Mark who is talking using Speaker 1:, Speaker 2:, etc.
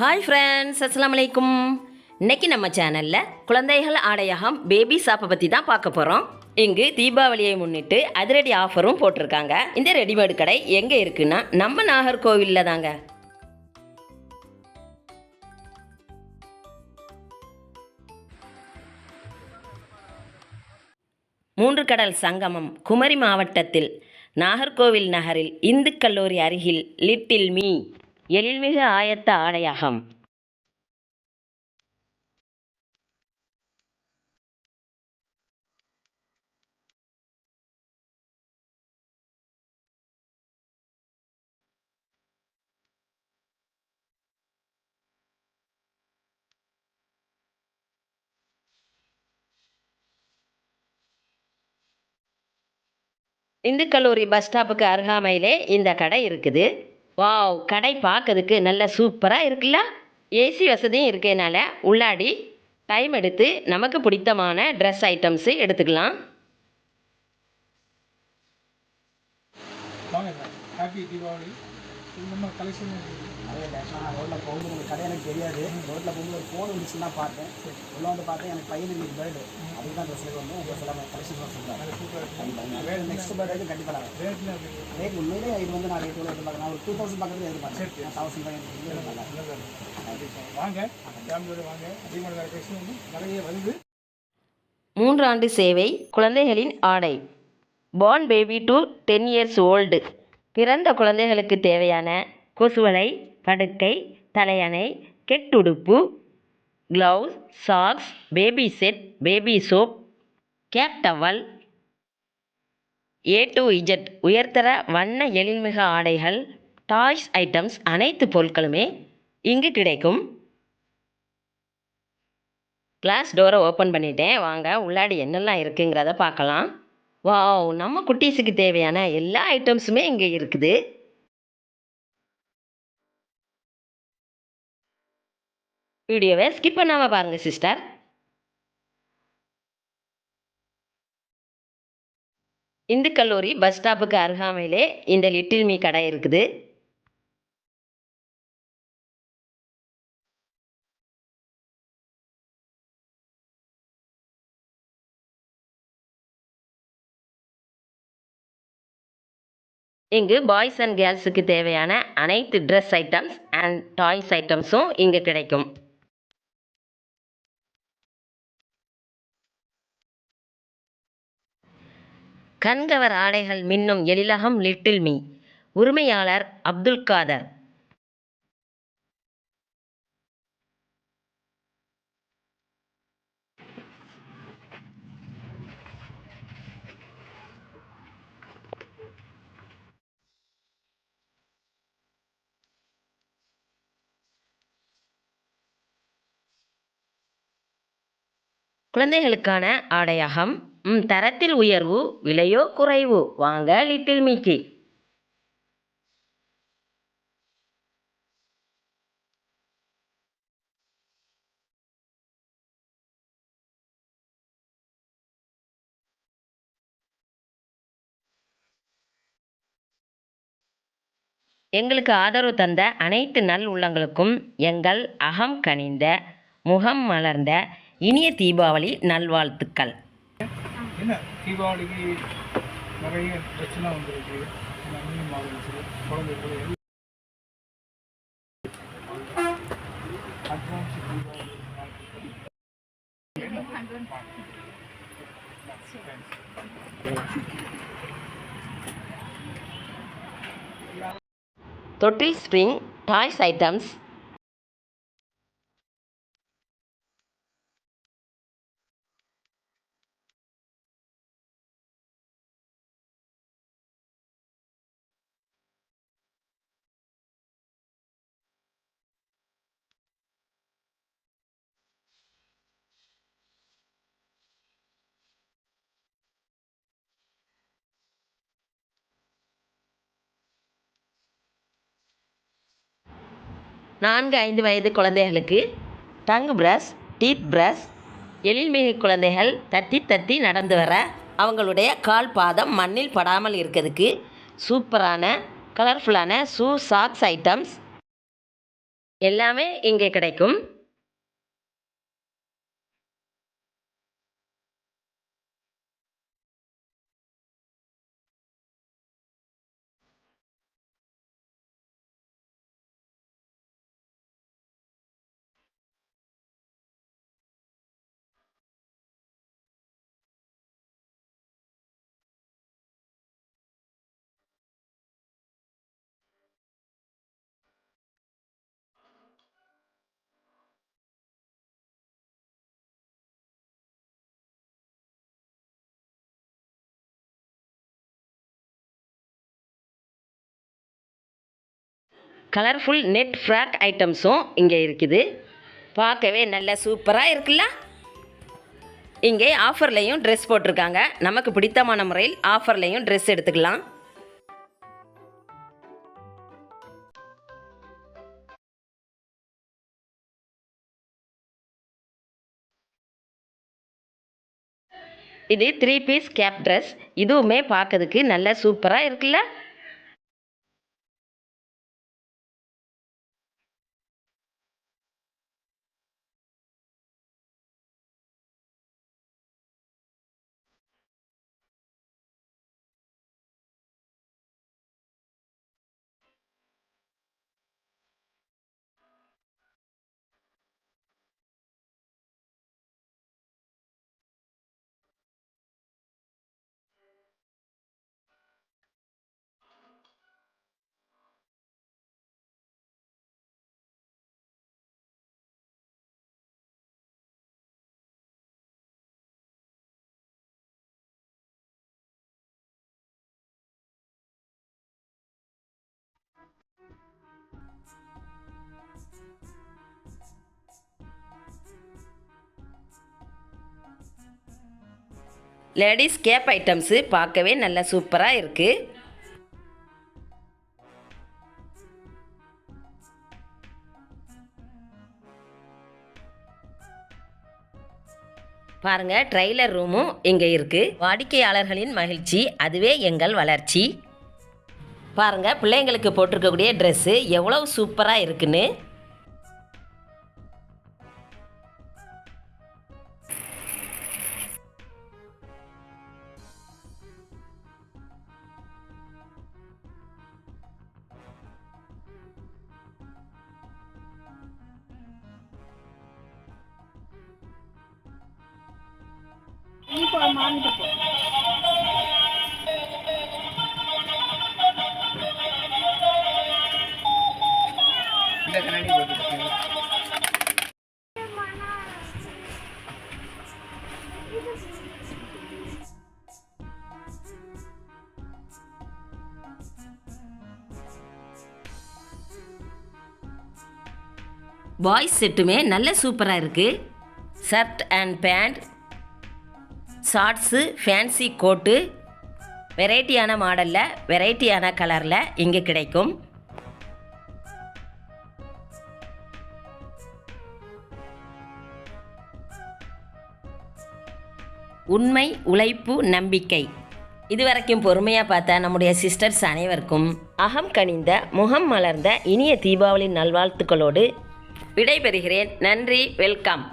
Speaker 1: Hi friends அஸ்லாம் வலைக்கும் இன்றைக்கி நம்ம சேனலில் குழந்தைகள் ஆடையகம் பேபி ஷாப்பை பற்றி தான் பார்க்க போகிறோம் இங்கு தீபாவளியை முன்னிட்டு அதிரடி ஆஃபரும் போட்டிருக்காங்க. இந்த ரெடிமேட் கடை எங்கே இருக்குன்னா நம்ம நாகர்கோவிலில் தாங்க. மூன்று கடல் சங்கமம் குமரி மாவட்டத்தில் நாகர்கோவில் நகரில் இந்து கல்லூரி அருகில் லிட்டில் மீ. எழில்மிகு ஆயத்த ஆடையகம் இந்து கல்லூரி பஸ் ஸ்டாப்புக்கு அருகாமையிலே இந்த கடை இருக்குது. வாவ் கடை பார்க்கறதுக்கு நல்ல சூப்பராக இருக்குல்ல? ஏசி வசதியும் இருக்கனால உள்ளாடி டைம் எடுத்து நமக்கு பிடித்தமான ட்ரெஸ் ஐட்டம்ஸு எடுத்துக்கலாம்.
Speaker 2: வாங்க சார் ஹாப்பி தீபாவளி. நம்ம கலெக்ஷன்
Speaker 3: இல்லை நான் ரோட்டில் போகும்போது உங்களுக்கு கடை எனக்கு தெரியாது. ரோட்டில் போகும்போது ஒரு ஃபோன் வந்துச்சுன்னு தான் பார்த்தேன். உள்ள வந்து பார்த்தேன் எனக்கு பையனுக்கு பர்த்டே அதுக்கு தான் ட்ரெஸ்ஸில் வந்து உங்கள் சில கலெக்ஷன் சொல்கிறேன் நெக்ஸ்ட் பர்த்டேக்கு கண்டிப்பாக
Speaker 2: எப்படி
Speaker 3: ரேட் உண்மையிலே இது வந்து நான் ரேட் எவ்வளோ எதிர்பார்க்கறேன். நான் ஒரு டூ தௌசண்ட் பக்கத்தில் எதிர்பார்க்கறேன். நான் தௌசண்ட்
Speaker 2: கண்டிப்பாக வாங்க. ஃபேமிலியோட வாங்க. அதிகமான கலெக்ஷன் வந்து நிறைய வருது.
Speaker 1: மூன்றாண்டு சேவை குழந்தைகளின் ஆடை. Born baby to ten years old பிறந்த குழந்தைகளுக்கு தேவையான கொசுவலை படுக்கை தலையணை கெட்டுடுப்பு gloves socks baby set baby soap cap towel A to Z உயர்தர வண்ண எழில்மிகு ஆடைகள் டாய்ஸ் ஐட்டம்ஸ் அனைத்து பொருட்களுமே இங்கு கிடைக்கும். கிளாஸ் டோரை ஓப்பன் பண்ணிட்டேன். வாங்க உள்ளாடி என்னெல்லாம் இருக்குங்கிறத பார்க்கலாம். வாவ் நம்ம குட்டீஸுக்கு தேவையான எல்லா ஐட்டம்ஸுமே இங்கே இருக்குது. வீடியோவை ஸ்கிப் பண்ணாமல் பாருங்கள் சிஸ்டர் இந்து கல்லூரி பஸ் ஸ்டாப்புக்கு அருகாமையிலே இந்த லிட்டில் மீ கடை இருக்குது. இங்கு பாய்ஸ் அண்ட் கேர்ள்ஸுக்கு தேவையான அனைத்து ட்ரெஸ் ஐட்டம்ஸ் அண்ட் டாய்ஸ் ஐட்டம்ஸும் இங்கு கிடைக்கும். கண்கவர் ஆடைகள் மின்னும் எழிலகம் லிட்டில் மீ. உரிமையாளர் அப்துல் காதர். குழந்தைகளுக்கான ஆடையகம் ம் தரத்தில் உயர்வு விலையோ குறைவு. வாங்க லிட்டில் மிக்கி எங்களுக்கு ஆதரவு தந்த அனைத்து நல் உள்ளங்களுக்கும் எங்கள் அகம் கனிந்த முகம் மலர்ந்த இனிய தீபாவளி நல்வாழ்த்துக்கள்.
Speaker 2: என்ன தீபாவளிக்கு நிறைய ட்ரெஸ்லாம் வந்துருக்கு.
Speaker 1: தொட்டில் ஸ்ப்ரிங் டாய்ஸ் ஐட்டம்ஸ் நான்கு ஐந்து வயது குழந்தைகளுக்கு டங் ப்ரஷ் டீத் ப்ரஷ் எழில்மிகு குழந்தைகள் தத்தி தத்தி நடந்து வர அவங்களுடைய கால் பாதம் மண்ணில் படாமல் இருக்கிறதுக்கு சூப்பரான கலர்ஃபுல்லான ஷூ சாக்ஸ் ஐட்டம்ஸ் எல்லாமே இங்கே கிடைக்கும். கலர்ஃபுல் நெட் ஃப்ராக் ஐட்டம்ஸும் இங்கே இருக்குது. பார்க்கவே நல்ல சூப்பராக இருக்குல்ல? இங்கே ஆஃபர்லேயும் ட்ரெஸ் போட்டிருக்காங்க. நமக்கு பிடித்தமான முறையில் ஆஃபர்லேயும் ட்ரெஸ் எடுத்துக்கலாம். இது த்ரீ பீஸ் கேப் ட்ரெஸ் இதுவுமே பார்க்கறதுக்கு நல்ல சூப்பராக இருக்குல்ல? லேடிஸ் கேப் ஐட்டம்ஸு பார்க்கவே நல்ல சூப்பராக இருக்குது பாருங்க ட்ரெய்லர் ரூமும் இங்கே இருக்குது வாடிக்கையாளர்களின் மகிழ்ச்சி அதுவே எங்கள் வளர்ச்சி. பாருங்கள் பிள்ளைங்களுக்கு போட்டிருக்கக்கூடிய ட்ரெஸ்ஸு எவ்வளவு சூப்பராக இருக்குன்னு.
Speaker 2: மாறிட்டு
Speaker 1: பாய்ஸ் செட்டுமே நல்ல சூப்பராக இருக்குது shirt and pant shorts fancy coat வெரைட்டியான மாடலில் வெரைட்டியான கலரில் இங்கே கிடைக்கும். உண்மை உழைப்பு நம்பிக்கை. இதுவரைக்கும் பொறுமையாக பார்த்த நம்முடைய சிஸ்டர்ஸ் அனைவருக்கும் அகம் கனிந்த முகம் மலர்ந்த இனிய தீபாவளி நல்வாழ்த்துக்களோடு விடைபெறுகிறேன். நன்றி வெல்கம்.